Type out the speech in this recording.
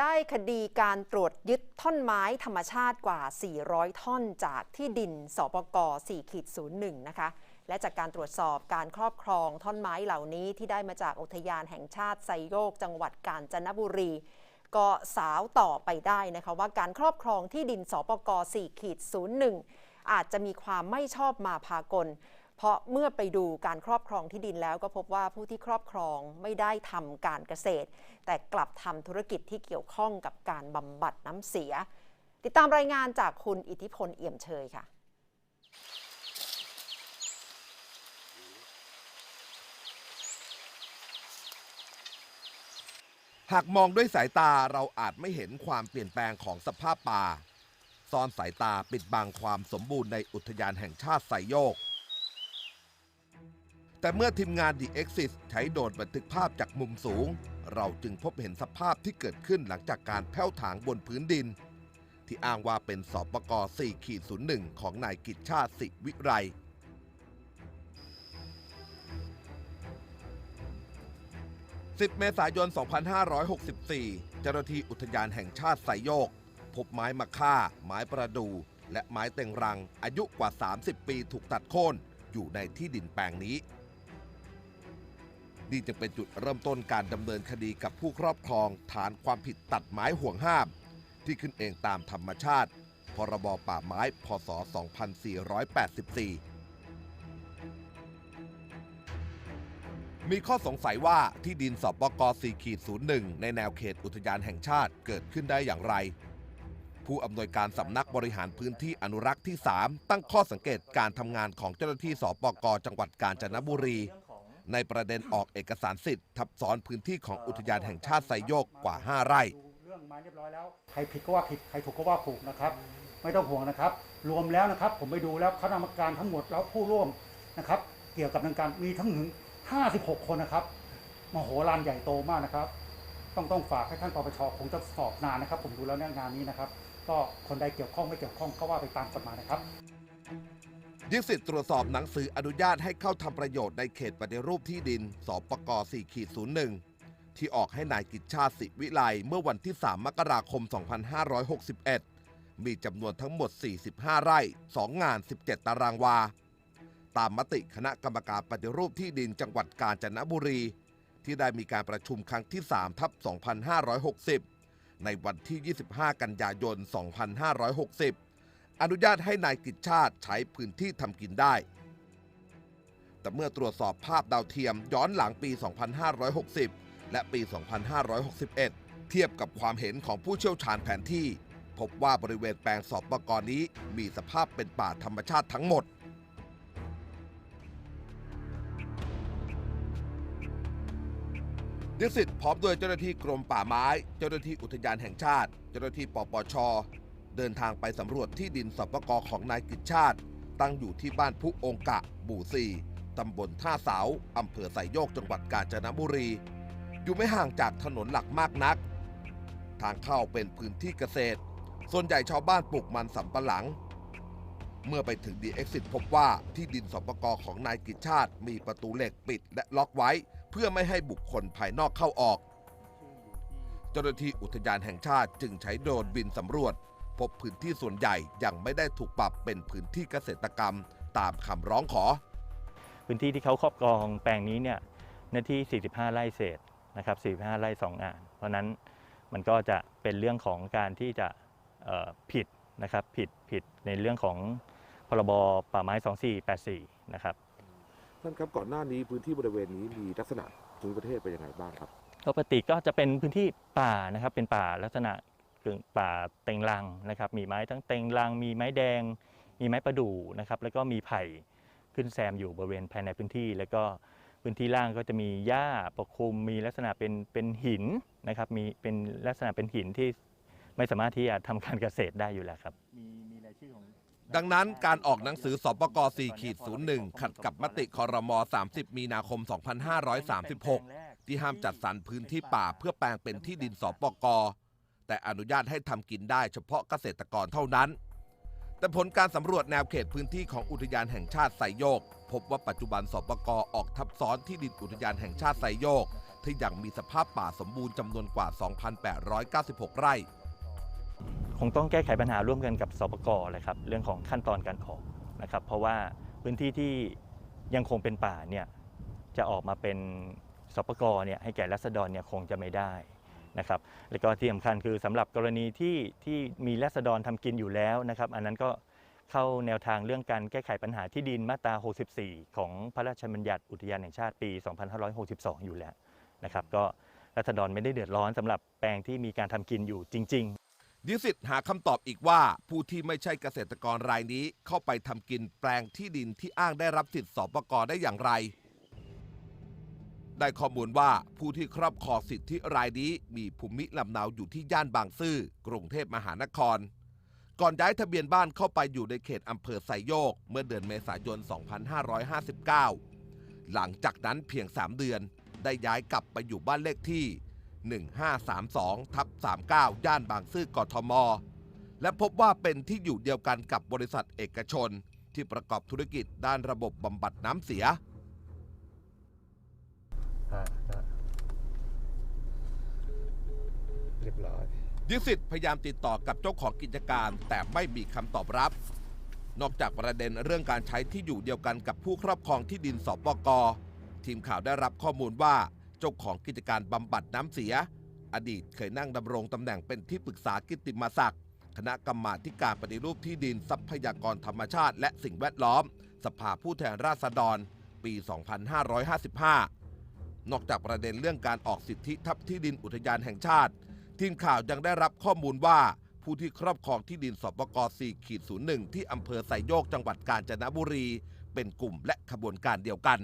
ได้คดีการตรวจยึดท่อนไม้ธรรมชาติกว่า 400 ท่อนจากที่ดินสปก4.01 นะคะ และจากการตรวจสอบการครอบครองท่อนไม้เหล่านี้ที่ได้มาจากอุทยานแห่งชาติไซโยก จังหวัดกาญจนบุรี ก็สาวต่อไปได้นะคะว่าการครอบครองที่ดินสปก4.01 อาจจะมีความไม่ชอบมาพากล เพราะเมื่อไปดูการครอบครองที่ดินแล้วก็พบว่าผู้ที่ครอบครองไม่ได้ทำการเกษตร แต่กลับทำธุรกิจที่เกี่ยวข้องกับการบำบัดน้ำเสีย ติดตามรายงานจากคุณอิทธิพลเอี่ยมเชยค่ะหากมองด้วยสายตาเราอาจไม่เห็นความเปลี่ยนแปลงของสภาพป่า ซ่อนสายตาปิดบังความสมบูรณ์ในอุทยานแห่งชาติไซโยก แต่เมื่อทีมงาน The Exit ใช้โดรนบันทึกภาพจากมุมสูง เราจึงพบเห็นสภาพที่เกิดขึ้นหลังจากการแผ้วถางบนพื้นดิน ที่อ้างว่าเป็นสอบประกอ4.01 ของนายกิจชาติสิวิไร 10 เมษายน 2564 เจ้าหน้าที่อุทยานแห่งชาติไซโยก พบไม้มะค่า ไม้ประดู และไม้เต็งรังอายุกว่า 30 ปีถูกตัดโค่นอยู่ในที่ดินแปลงนี้ นี่จึงเป็นจุดเริ่มต้นการดำเนินคดีกับผู้ครอบครองฐานความผิดตัดไม้ห่วงห้าม ที่ขึ้นเองตามธรรมชาติ พรบป่าไม้ พศ 2484 มีข้อสงสัยว่าที่ดินสปก4.01 ในแนวเขตอุทยานแห่งชาติเกิดขึ้นได้อย่างไร ผู้อำนวยการสำนักบริหารพื้นที่อนุรักษ์ที่ 3 ตั้งข้อสังเกตการทำงานของเจ้าหน้าที่สปกจังหวัดกาญจนบุรี ในประเด็นออกเอกสารสิทธิ์ทับซ้อนพื้นที่ของอุทยานแห่งชาติไซโยกกว่า 5 ไร่ดูเรื่องไม้เรียบร้อยแล้วใครผิดก็ว่าผิดใครถูกก็ว่าถูกนะครับ ไม่ต้องห่วงนะครับ รวมแล้วนะครับ ผมไปดูแล้วคณะกรรมการทั้งหมดแล้วผู้ร่วมนะครับ เกี่ยวกับการมีทั้งถึง 56 คนนะครับมโหฬารใหญ่โตมากนะครับ ต้องต้องฝากให้ท่านปปชคงจะสอบนานนะครับ ผมดูแล้วเนี่ยงานนี้นะครับ ก็คนใดเกี่ยวข้องไม่เกี่ยวข้องก็ว่าไปตามกฎหมายนะครับ ยึดสิทธิ์ตรวจสอบหนังสืออนุญาตให้เข้าทำประโยชน์ในเขตปฏิรูปที่ดินสปก4.01 ที่ออกให้นายกิจชาติสิวิไลเมื่อวันที่ 3 มกราคม 2561 มีจำนวนทั้งหมด 45 ไร่ 2 งาน 17 ตารางวา ตามมติคณะกรรมการปฏิรูปที่ดินจังหวัดกาญจนบุรี ที่ได้มีการประชุมครั้งที่ 3 ทับ 2560 ในวันที่ 25 กันยายน 2560 อนุญาตให้นายกิจชาติใช้พื้นที่ทำกินได้ แต่เมื่อตรวจสอบภาพดาวเทียมย้อนหลังปี 2560 และปี 2561 เทียบกับความเห็นของผู้เชี่ยวชาญแผนที่ พบว่าบริเวณแปลงสอบประกรนี้มีสภาพเป็นป่าธรรมชาติทั้งหมดดิสิตพร้อมด้วยเจ้าหน้าที่กรมป่าไม้ เจ้าหน้าที่อุทยานแห่งชาติ เจ้าหน้าที่ปปช เดินทางไปสำรวจที่ดินสปกของนายกิจชาติ ตั้งอยู่ที่บ้านพุองกะหมู่สี่ตำบลท่าเสาอำเภอไสโยกจังหวัดกาญจนบุรี อยู่ไม่ห่างจากถนนหลักมากนัก ทางเข้าเป็นพื้นที่เกษตร ส่วนใหญ่ชาวบ้านปลูกมันสำปะหลัง เมื่อไปถึงดีเอ็กซิพบว่าที่ดินสปกของนายกิจชาติ มีประตูเหล็กปิดและล็อกไว้ เพื่อไม่ให้บุคคลภายนอกเข้าออก เจ้าหน้าที่อุทยานแห่งชาติจึงใช้โดรนบินสำรวจ พบพื้นที่ส่วนใหญ่ยังไม่ได้ถูกปรับเป็นพื้นที่เกษตรกรรม ตามคำร้องขอ พื้นที่ที่เขาครอบครองแปลงนี้เนี่ยเนื้อที่ 45 ไร่เศษนะครับ 45 ไร่2งาน เพราะฉะนั้นมันก็จะเป็นเรื่องของการที่จะเอ่อผิดนะครับผิดผิดในเรื่องของพรบป่าไม้ 2484 นะครับท่านครับก่อนหน้านี้พื้นที่บริเวณนี้มีลักษณะภูมิประเทศเป็นยังไงบ้างครับปกติก็จะเป็นพื้นที่ป่านะครับเป็นป่าลักษณะกึ่ง ป่าเต็งรังนะครับ มีไม้ทั้งเต็งรัง มีไม้แดง มีไม้ประดู่นะครับ แล้วก็มีไผ่ขึ้นแซมอยู่บริเวณภายในพื้นที่ แล้วก็พื้นที่ล่างก็จะมีหญ้าปกคลุม มีลักษณะเป็นเป็นหินนะครับ มีเป็นลักษณะเป็นหินที่ไม่สามารถที่จะทำการเกษตรได้อยู่แล้วครับ มีมีรายชื่อของดังนั้นการออกหนังสือสปก4.01 ขัดกับมติคอรมอ30 มีนาคม 2536 ที่ห้ามจัดสรรพื้นที่ป่าเพื่อแปลงเป็นที่ดินสปก แต่อนุญาตให้ทำกินได้เฉพาะเกษตรกรเท่านั้น แต่ผลการสำรวจแนวเขตพื้นที่ของอุทยานแห่งชาติไซโยก พบว่าปัจจุบันสปกออกทับซ้อนที่ดินอุทยานแห่งชาติไซโยก ที่ยังมีสภาพป่าสมบูรณ์จำนวนกว่า 2,896 ไร่ คงต้องแก้ไขปัญหาร่วมกันกับสปกเลยครับเรื่องของขั้นตอนการออกนะครับเพราะว่าพื้นที่ที่ยังคงเป็นป่าเนี่ยจะออกมาเป็นสปกเนี่ยให้แก่รัษฎรเนี่ยคงจะไม่ได้ นะครับแล้วก็ที่สำคัญคือสำหรับกรณีที่ที่มีรัษฎรทำกินอยู่แล้วนะครับ อันนั้นก็เข้าแนวทางเรื่องการแก้ไขปัญหาที่ดินมาตรา 64 ของพระราชบัญญัติอุทยานแห่งชาติปี 2562 อยู่แล้วนะครับ ก็รัษฎรไม่ได้เดือดร้อนสำหรับแปลงที่มีการทำกินอยู่จริงๆนิสิตหาคำตอบอีกว่าผู้ที่ไม่ใช่เกษตรกรรายนี้เข้าไปทำกินแปลงที่ดินที่อ้างได้รับสิทธิ์สประกอบได้อย่างไร ได้ข้อมูลว่าผู้ที่ครอบครองสิทธิรายนี้มีภูมิลำเนาอยู่ที่ย่านบางซื่อกรุงเทพมหานคร ก่อนย้ายทะเบียนบ้านเข้าไปอยู่ในเขตอำเภอไซโยก เมื่อเดือนเมษายน 2559 หลังจากนั้นเพียง 3 เดือน ได้ย้ายกลับไปอยู่บ้านเลขที่ 1532ทับ39 ย่านบางซื่อกทม และพบว่าเป็นที่อยู่เดียวกันกับบริษัทเอกชน ที่ประกอบธุรกิจด้านระบบบำบัดน้ำเสีย เรียบร้อย นิสิตพยายามติดต่อกับเจ้าของกิจการ แต่ไม่มีคำตอบรับ นอกจากประเด็นเรื่องการใช้ที่อยู่เดียวกันกับผู้ครอบครองที่ดินสปกทีมข่าวได้รับข้อมูลว่าเจ้าของกิจการบำบัดน้ำเสีย อดีตเคยนั่งดำรงตำแหน่งเป็นที่ปรึกษากิตติมศักดิ์คณะกรรมาธิการปฏิรูปที่ดินทรัพยากรธรรมชาติ และสิ่งแวดล้อม สภาผู้แทนราษฎร ปี 2555 นอกจากประเด็นเรื่องการออกสิทธิทับที่ดินอุทยานแห่งชาติ ทีมข่าวยังได้รับข้อมูลว่าผู้ที่ครอบครองที่ดินสปก4ขีด01 ที่อำเภอไซโยกจังหวัดกาญจนบุรี เป็นกลุ่มและขบวนการเดียวกัน